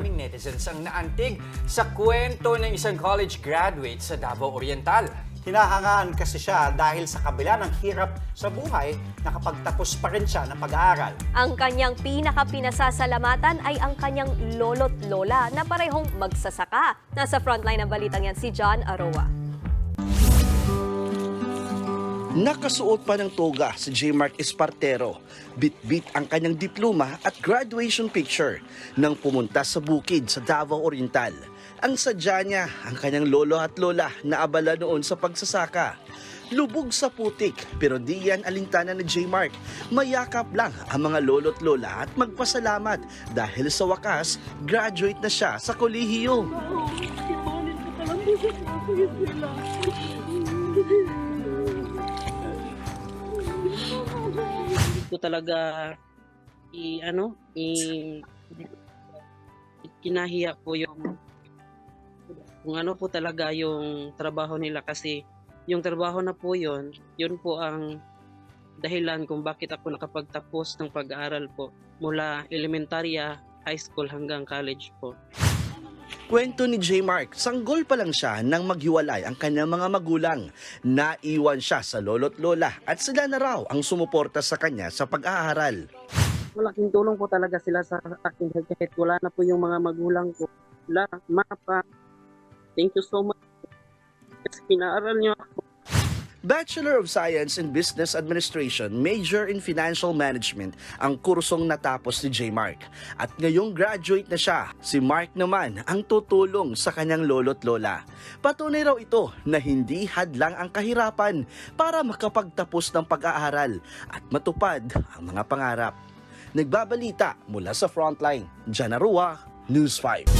maraming netizens ang naantig sa kwento ng isang college graduate sa Davao Oriental. Hinahangaan kasi siya dahil sa kabila ng hirap sa buhay, nakapagtapos pa rin siya ng pag-aaral. Ang kanyang pinaka-pinasasalamatan ay ang kanyang lolo't lola na parehong magsasaka. Nasa frontline ng balitang yan si John Aroa. Nakasuot pa ng toga si J. Mark Espartero. Bit-bit ang kanyang diploma at graduation picture nang pumunta sa bukid sa Davao Oriental. Ang sadya niya ang kanyang lolo at lola na abala noon sa pagsasaka. Lubog sa putik pero di yan alintana ni J. Mark. Mayakap lang ang mga lolo't lola at magpasalamat dahil sa wakas graduate na siya sa kolehiyo. hindi ko talaga i ano i kinahiya po yung kung ano po talaga yung trabaho nila kasi yung trabaho na po yun, yun po ang dahilan kung bakit ako nakapagtapos ng pag-aaral po mula elementarya, high school hanggang college po. Kwento ni J. Mark, sanggol pa lang siya nang maghiwalay ang kanyang mga magulang. Naiwan siya sa lolo't lola at sila na raw ang sumuporta sa kanya sa pag-aaral. Malaking tulong po talaga sila sa akin kahit wala na po yung mga magulang ko. La, mapa, thank you so much. Kasi pinaaral niyo. Bachelor of Science in Business Administration, Major in Financial Management ang kursong natapos ni J. Mark. At ngayong graduate na siya, si Mark naman ang tutulong sa kanyang lolo't lola. Patunay raw ito na hindi hadlang ang kahirapan para makapagtapos ng pag-aaral at matupad ang mga pangarap. Nagbabalita mula sa Frontline, Janarua, News 5.